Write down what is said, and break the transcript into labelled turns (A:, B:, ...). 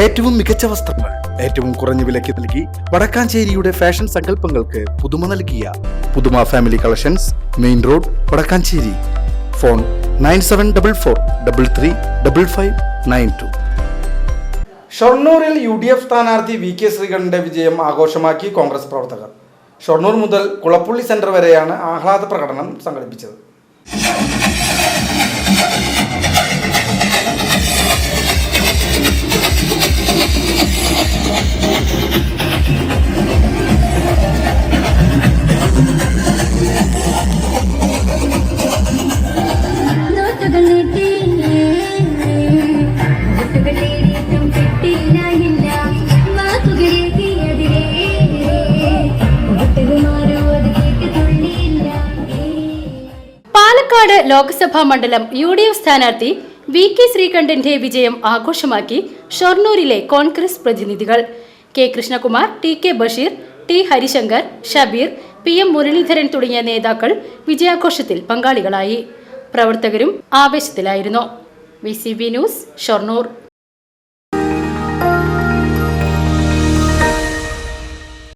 A: ഏറ്റവും മികച്ച വസ്ത്രങ്ങൾ ഏറ്റവും കുറഞ്ഞ വിലയ്ക്ക് നൽകി വടക്കാഞ്ചേരിയുടെ ഫാഷൻ സങ്കല്പങ്ങൾക്ക് പുതുമ നൽകിയ പുതുമ family collections main road Vadakkanchery. Phone nine seven double four double three double five nine two. ഷൊർണൂരിൽ U D F സ്ഥാനാർത്ഥി വി കെ ശ്രീകണ്ഠന്റെ വിജയം ആഘോഷമാക്കി കോൺഗ്രസ് പ്രവർത്തകർ. ഷൊർണൂർ മുതൽ കുളപ്പുള്ളി സെന്റർ വരെയാണ് ആഹ്ലാദ പ്രകടനം സംഘടിപ്പിച്ചത്.
B: പാലക്കാട് ലോക്സഭാ മണ്ഡലം യു ഡി എഫ് സ്ഥാനാർത്ഥി വി കെ ശ്രീകണ്ഠന്റെ വിജയം ആഘോഷമാക്കി ഷൊർണൂരിലെ കോൺഗ്രസ് പ്രതിനിധികൾ. K Krishnakumar T K Basheer T Harishankar Shabeer P M Muraleedharan തുടങ്ങിയ നേതാക്കൾ വിജയാഘോഷത്തിൽ പങ്കാളികളായി. പ്രവർത്തകരും ആവേശത്തിലായിരുന്നു. V news Shoranur.